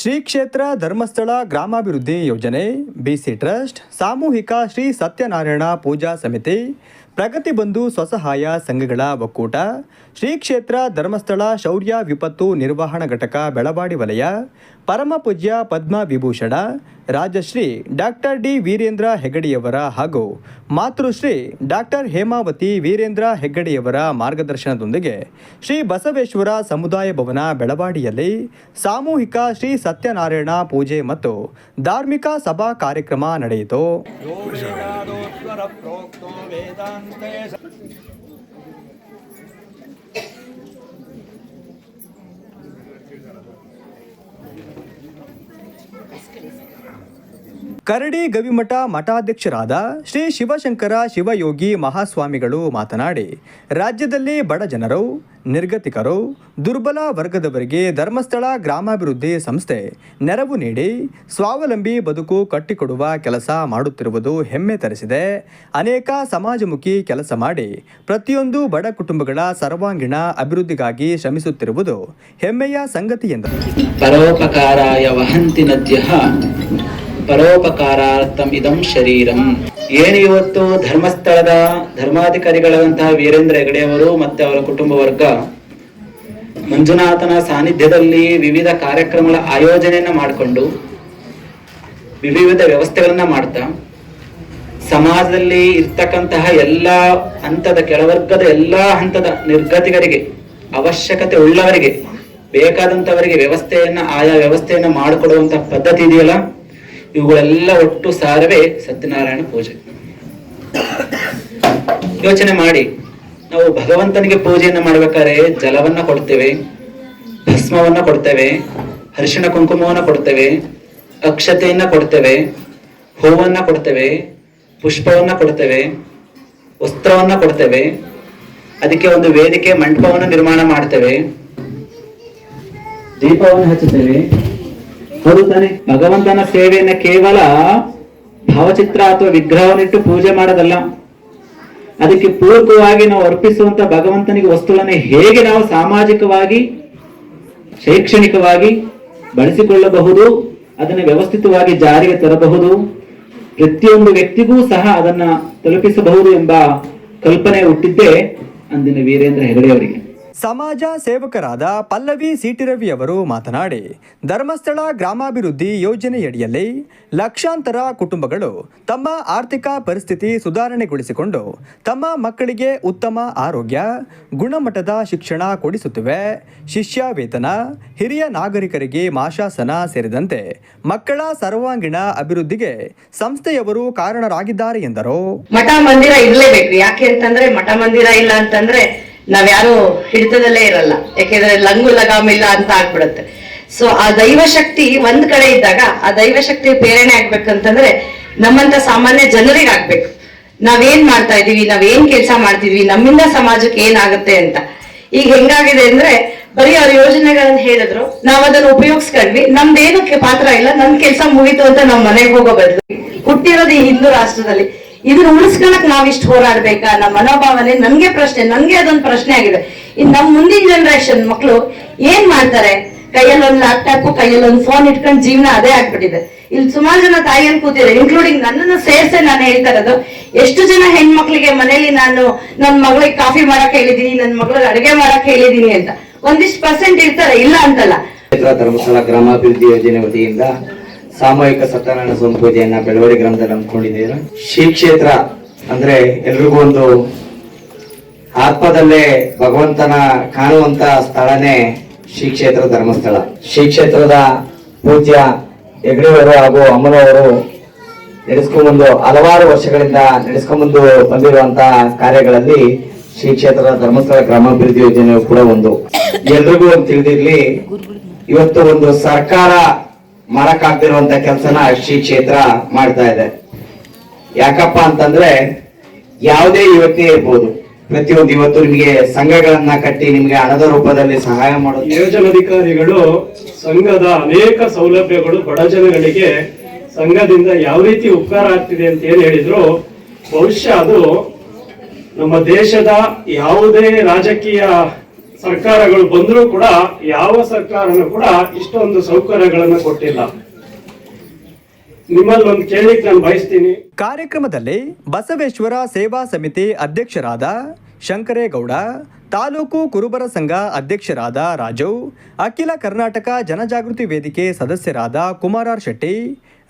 ಶ್ರೀ ಕ್ಷೇತ್ರ ಧರ್ಮಸ್ಥಳ ಗ್ರಾಮಾಭಿವೃದ್ಧಿ ಯೋಜನೆ ಬಿಸಿ ಟ್ರಸ್ಟ್ ಸಾಮೂಹಿಕ ಶ್ರೀ ಸತ್ಯನಾರಾಯಣ ಪೂಜಾ ಸಮಿತಿ ಪ್ರಗತಿ ಬಂಧು ಸ್ವಸಹಾಯ ಸಂಘಗಳ ಒಕ್ಕೂಟ ಶ್ರೀ ಕ್ಷೇತ್ರ ಧರ್ಮಸ್ಥಳ ಶೌರ್ಯ ವಿಪತ್ತು ನಿರ್ವಹಣಾ ಘಟಕ ಬೆಳವಾಡಿ ವಲಯ, ಪರಮ ಪೂಜ್ಯ ಪದ್ಮ ವಿಭೂಷಣ, ರಾಜಶ್ರೀ ಡಾಕ್ಟರ್ ಡಿ ವೀರೇಂದ್ರ ಹೆಗಡೆಯವರ ಹಾಗೂ ಮಾತೃಶ್ರೀ ಡಾಕ್ಟರ್ ಹೇಮಾವತಿ ವೀರೇಂದ್ರ ಹೆಗ್ಗಡೆಯವರ ಮಾರ್ಗದರ್ಶನದೊಂದಿಗೆ ಶ್ರೀ ಬಸವೇಶ್ವರ ಸಮುದಾಯ ಭವನ ಬೆಳವಾಡಿಯಲ್ಲಿ ಸಾಮೂಹಿಕ ಶ್ರೀ ಸತ್ಯನಾರಾಯಣ ಪೂಜೆ ಮತ್ತು ಧಾರ್ಮಿಕ ಸಭಾ ಕಾರ್ಯಕ್ರಮ ನಡೆಯಿತು. Gracias. ಕರಡಿ ಗವಿಮಠ ಮಠಾಧ್ಯಕ್ಷರಾದ ಶ್ರೀ ಶಿವಶಂಕರ ಶಿವಯೋಗಿ ಮಹಾಸ್ವಾಮಿಗಳು ಮಾತನಾಡಿ, ರಾಜ್ಯದಲ್ಲಿ ಬಡ ಜನರು, ನಿರ್ಗತಿಕರು, ದುರ್ಬಲ ವರ್ಗದವರಿಗೆ ಧರ್ಮಸ್ಥಳ ಗ್ರಾಮಾಭಿವೃದ್ಧಿ ಸಂಸ್ಥೆ ನೆರವು ನೀಡಿ ಸ್ವಾವಲಂಬಿ ಬದುಕು ಕಟ್ಟಿಕೊಡುವ ಕೆಲಸ ಮಾಡುತ್ತಿರುವುದು ಹೆಮ್ಮೆ ತರಿಸಿದೆ. ಅನೇಕ ಸಮಾಜಮುಖಿ ಕೆಲಸ ಮಾಡಿ ಪ್ರತಿಯೊಂದು ಬಡ ಕುಟುಂಬಗಳ ಸರ್ವಾಂಗೀಣ ಅಭಿವೃದ್ಧಿಗಾಗಿ ಶ್ರಮಿಸುತ್ತಿರುವುದು ಹೆಮ್ಮೆಯ ಸಂಗತಿ ಎಂದರು. ಪರೋಪಕಾರಾರ್ಥಂ ಇದಂ ಶರೀರಂ. ಏನು ಇವತ್ತು ಧರ್ಮಸ್ಥಳದ ಧರ್ಮಾಧಿಕಾರಿಗಳಾದಂತಹ ವೀರೇಂದ್ರ ಹೆಗಡೆಯವರು ಮತ್ತೆ ಅವರ ಕುಟುಂಬ ವರ್ಗ ಮಂಜುನಾಥನ ಸಾನ್ನಿಧ್ಯದಲ್ಲಿ ವಿವಿಧ ಕಾರ್ಯಕ್ರಮಗಳ ಆಯೋಜನೆಯನ್ನ ಮಾಡಿಕೊಂಡು ವಿವಿಧ ವ್ಯವಸ್ಥೆಗಳನ್ನ ಮಾಡ್ತಾ ಸಮಾಜದಲ್ಲಿ ಇರ್ತಕ್ಕಂತಹ ಎಲ್ಲಾ ಹಂತದ ಕೆಳವರ್ಗದ ಎಲ್ಲಾ ಹಂತದ ನಿರ್ಗತಿಗರಿಗೆ, ಅವಶ್ಯಕತೆ ಉಳ್ಳವರಿಗೆ, ಬೇಕಾದಂತವರಿಗೆ ವ್ಯವಸ್ಥೆಯನ್ನ ಆಯಾ ವ್ಯವಸ್ಥೆಯನ್ನ ಮಾಡಿಕೊಡುವಂತಹ ಪದ್ಧತಿ ಇದೆಯಲ್ಲ? ಇವುಗಳೆಲ್ಲ ಒಟ್ಟು ಸಾರವೇ ಸತ್ಯನಾರಾಯಣ ಪೂಜೆ. ಯೋಚನೆ ಮಾಡಿ, ನಾವು ಭಗವಂತನಿಗೆ ಪೂಜೆಯನ್ನು ಮಾಡ್ಬೇಕಾದ್ರೆ ಜಲವನ್ನ ಕೊಡ್ತೇವೆ, ಭಸ್ಮವನ್ನ ಕೊಡ್ತೇವೆ, ಅರಿಶಿಣ ಕುಂಕುಮವನ್ನ ಕೊಡ್ತೇವೆ, ಅಕ್ಷತೆಯನ್ನ ಕೊಡ್ತೇವೆ, ಹೂವನ್ನ ಕೊಡ್ತೇವೆ, ಪುಷ್ಪವನ್ನ ಕೊಡ್ತೇವೆ, ವಸ್ತ್ರವನ್ನ ಕೊಡ್ತೇವೆ, ಅದಕ್ಕೆ ಒಂದು ವೇದಿಕೆ ಮಂಟಪವನ್ನು ನಿರ್ಮಾಣ ಮಾಡ್ತೇವೆ, ದೀಪವನ್ನು ಹಚ್ಚುತ್ತೇವೆ. ಹೌದು ತಾನೆ ಭಗವಂತನ ಸೇವೆಯನ್ನ ಕೇವಲ ಭಾವಚಿತ್ರ ಅಥವಾ ವಿಗ್ರಹವನ್ನಿಟ್ಟು ಪೂಜೆ ಮಾಡೋದಲ್ಲ. ಅದಕ್ಕೆ ಪೂರಕವಾಗಿ ನಾವು ಅರ್ಪಿಸುವಂತ ಭಗವಂತನಿಗೆ ವಸ್ತುಗಳನ್ನ ಹೇಗೆ ನಾವು ಸಾಮಾಜಿಕವಾಗಿ, ಶೈಕ್ಷಣಿಕವಾಗಿ ಬಳಸಿಕೊಳ್ಳಬಹುದು, ಅದನ್ನು ವ್ಯವಸ್ಥಿತವಾಗಿ ಜಾರಿಗೆ ತರಬಹುದು, ಪ್ರತಿಯೊಂದು ವ್ಯಕ್ತಿಗೂ ಸಹ ಅದನ್ನ ತಲುಪಿಸಬಹುದು ಎಂಬ ಕಲ್ಪನೆ ಹುಟ್ಟಿದ್ದೇ ಅಂದಿನ ವೀರೇಂದ್ರ ಹೆಗಡೆಯವರಿಗೆ. ಸಮಾಜ ಸೇವಕರಾದ ಪಲ್ಲವಿ ಸಿಟಿರವಿ ಅವರು ಮಾತನಾಡಿ, ಧರ್ಮಸ್ಥಳ ಗ್ರಾಮಾಭಿವೃದ್ಧಿ ಯೋಜನೆಯಡಿಯಲ್ಲಿ ಲಕ್ಷಾಂತರ ಕುಟುಂಬಗಳು ತಮ್ಮ ಆರ್ಥಿಕ ಪರಿಸ್ಥಿತಿ ಸುಧಾರಣೆಗೊಳಿಸಿಕೊಂಡು ತಮ್ಮ ಮಕ್ಕಳಿಗೆ ಉತ್ತಮ ಆರೋಗ್ಯ, ಗುಣಮಟ್ಟದ ಶಿಕ್ಷಣ ಕೊಡಿಸುತ್ತಿವೆ. ಶಿಷ್ಯ ವೇತನ, ಹಿರಿಯ ನಾಗರಿಕರಿಗೆ ಮಾಶಾಸನ ಸೇರಿದಂತೆ ಮಕ್ಕಳ ಸರ್ವಾಂಗೀಣ ಅಭಿವೃದ್ಧಿಗೆ ಸಂಸ್ಥೆಯವರು ಕಾರಣರಾಗಿದ್ದಾರೆ ಎಂದರು. ಮಠ ಮಂದಿರ ಇರಲೇಬೇಕು ಯಾಕೆ ಅಂತಂದ್ರೆ ಮಠ ಮಂದಿರ ಇಲ್ಲ ಅಂತಂದ್ರೆ ನಾವ್ಯಾರು ಹಿಡಿತದಲ್ಲೇ ಇರಲ್ಲ. ಯಾಕೆಂದ್ರೆ ಲಂಗು ಲಗಾಮ್ ಇಲ್ಲ ಅಂತ ಆಗ್ಬಿಡುತ್ತೆ. ಸೊ ಆ ದೈವ ಶಕ್ತಿ ಒಂದ್ ಕಡೆ ಇದ್ದಾಗ ಆ ದೈವ ಶಕ್ತಿ ಪ್ರೇರಣೆ ಆಗ್ಬೇಕಂತಂದ್ರೆ ನಮ್ಮಂತ ಸಾಮಾನ್ಯ ಜನರಿಗೆ ಆಗ್ಬೇಕು ನಾವೇನ್ ಮಾಡ್ತಾ ಇದೀವಿ ನಾವೇನ್ ಕೆಲಸ ಮಾಡ್ತಿದ್ವಿ, ನಮ್ಮಿಂದ ಸಮಾಜಕ್ಕೆ ಏನಾಗುತ್ತೆ ಅಂತ. ಈಗ ಹೆಂಗಾಗಿದೆ ಅಂದ್ರೆ, ಬರೀ ಅವ್ರ ಯೋಜನೆಗಳನ್ನ ಹೇಳಿದ್ರು ನಾವ್ ಅದನ್ನ ಉಪಯೋಗಿಸ್ಕೊಂಡ್ವಿ, ನಮ್ದೇನಕ್ಕೆ ಪಾತ್ರ ಇಲ್ಲ, ನಮ್ ಕೆಲಸ ಮುಗೀತು ಅಂತ ನಾವ್ ಮನೆಗೆ ಹೋಗೋ ಬದಲು ಹುಟ್ಟಿರೋದು ಈ ಹಿಂದೂ ರಾಷ್ಟ್ರದಲ್ಲಿ. ಇದನ್ನ ಉಳಿಸ್ಕೊಳಕ್ ನಾವಿಷ್ಟು ಹೋರಾಡ್ಬೇಕಾ? ನಮ್ಮ ಮನೋಭಾವನೆ, ನಮ್ಗೆ ಪ್ರಶ್ನೆ ನನ್ಗೆ ಅದೊಂದು ಪ್ರಶ್ನೆ ಆಗಿದೆ. ಇನ್ ನಮ್ ಮುಂದಿನ ಜನರೇಷನ್ ಮಕ್ಕಳು ಏನ್ ಮಾಡ್ತಾರೆ? ಕೈಯಲ್ಲಿ ಒಂದ್ ಲ್ಯಾಪ್ಟಾಪ್ ಕೈಯಲ್ಲಿ ಒಂದ್ ಫೋನ್ ಇಟ್ಕೊಂಡು ಜೀವನ ಅದೇ ಆಗ್ಬಿಟ್ಟಿದೆ. ಇಲ್ಲಿ ಸುಮಾರು ಜನ ತಾಯಿಯಲ್ಲಿ ಕೂತಿದೆ ಇನ್ಕ್ಲೂಡಿಂಗ್ ನನ್ನನ್ನು ಸೇರ್ಸೆ ನಾನು ಹೇಳ್ತಾ ಇರೋದು. ಎಷ್ಟು ಜನ ಹೆಣ್ಮಕ್ಳಿಗೆ ಮನೇಲಿ ನಾನು ನನ್ ಮಗಳಿಗೆ ಕಾಫಿ ಮಾಡಕ್ ಹೇಳಿದೀನಿ ನನ್ ಮಗಳಿಗೆ ಅಡುಗೆ ಮಾಡಕ್ ಹೇಳಿದೀನಿ ಅಂತ. ಒಂದಿಷ್ಟು ಪರ್ಸೆಂಟ್ ಇರ್ತಾರೆ, ಇಲ್ಲ ಅಂತಲ್ಲ. ಧರ್ಮಸ್ಥಳ ಗ್ರಾಮಾಭಿವೃದ್ಧಿ ಯೋಜನೆ ವತಿಯಿಂದ ಸಾಮೂಹಿಕ ಸತ್ಯನಾರಾಯಣ ಸ್ವಾಮಿ ಪೂಜೆಯನ್ನ ಬೆಳವಡಿ ಗ್ರಾಮದಲ್ಲಿ ಹಮ್ಮಿಕೊಂಡಿದ್ದೇವೆ ಶ್ರೀ ಕ್ಷೇತ್ರ ಅಂದ್ರೆ ಎಲ್ರಿಗೂ ಒಂದು ಆತ್ಮದಲ್ಲೇ ಭಗವಂತನ ಕಾಣುವಂತ ಸ್ಥಳನೇ ಶ್ರೀ ಕ್ಷೇತ್ರ ಧರ್ಮಸ್ಥಳ. ಶ್ರೀ ಕ್ಷೇತ್ರದ ಪೂಜ್ಯ ಹೆಗ್ಡೆಯವರು ಹಾಗೂ ಅಮ್ಮನವರು ನಡೆಸ್ಕೊಂಡ್ಬಂದು ಹಲವಾರು ವರ್ಷಗಳಿಂದ ನಡೆಸ್ಕೊಂಡ್ಬಂದು ಬಂದಿರುವಂತ ಕಾರ್ಯಗಳಲ್ಲಿ ಶ್ರೀ ಕ್ಷೇತ್ರ ಧರ್ಮಸ್ಥಳ ಗ್ರಾಮಾಭಿವೃದ್ಧಿ ಯೋಜನೆಯು ಕೂಡ ಒಂದು. ಎಲ್ರಿಗೂ ಒಂದು ತಿಳಿದಿರ್ಲಿ, ಇವತ್ತು ಒಂದು ಸರ್ಕಾರ ಮಾಡಕ್ಕಾಗ್ದಿರುವಂತ ಕೆಲಸನ ಶ್ರೀ ಕ್ಷೇತ್ರ ಮಾಡ್ತಾ ಇದೆ. ಯಾಕಪ್ಪ ಅಂತಂದ್ರೆ ಯಾವುದೇ ಯುವತಿ ಇರ್ಬೋದು, ಪ್ರತಿಯೊಂದು ಇವತ್ತು ನಿಮಗೆ ಸಂಘಗಳನ್ನ ಕಟ್ಟಿ ನಿಮ್ಗೆ ಹಣದ ರೂಪದಲ್ಲಿ ಸಹಾಯ ಮಾಡೋ ಯೋಜನಾಧಿಕಾರಿಗಳು ಸಂಘದ ಅನೇಕ ಸೌಲಭ್ಯಗಳು ಬಡ ಜನಗಳಿಗೆ ಸಂಘದಿಂದ ಯಾವ ರೀತಿ ಉಪಕಾರ ಆಗ್ತಿದೆ ಅಂತ ಏನ್ ಹೇಳಿದ್ರು, ಬಹುಶಃ ಅದು ನಮ್ಮ ದೇಶದ ಯಾವುದೇ ರಾಜಕೀಯ ಸರ್ಕಾರಗಳು ಬಂದರೂ ಕೂಡ ಯಾವ ಸರ್ಕಾರನೂ ಕೂಡ ಇಷ್ಟೊಂದು ಸೌಕರ್ಯಗಳನ್ನು ಕೊಟ್ಟಿಲ್ಲ. ಕೇಳಿಕ್ ನಾನು ಬಯಸ್ತೀನಿ. ಕಾರ್ಯಕ್ರಮದಲ್ಲಿ ಬಸವೇಶ್ವರ ಸೇವಾ ಸಮಿತಿ ಅಧ್ಯಕ್ಷರಾದ ಶಂಕರೇಗೌಡ, ತಾಲೂಕು ಕುರುಬರ ಸಂಘ ಅಧ್ಯಕ್ಷರಾದ ರಾಜು, ಅಖಿಲ ಕರ್ನಾಟಕ ಜನಜಾಗೃತಿ ವೇದಿಕೆ ಸದಸ್ಯರಾದ ಕುಮಾರಾರ್ ಶೆಟ್ಟಿ,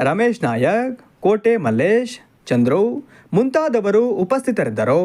ರಮೇಶ್ ನಾಯಕ್, ಕೋಟೆ ಮಲ್ಲೇಶ್, ಚಂದ್ರು ಮುಂತಾದವರು ಉಪಸ್ಥಿತರಿದ್ದರು.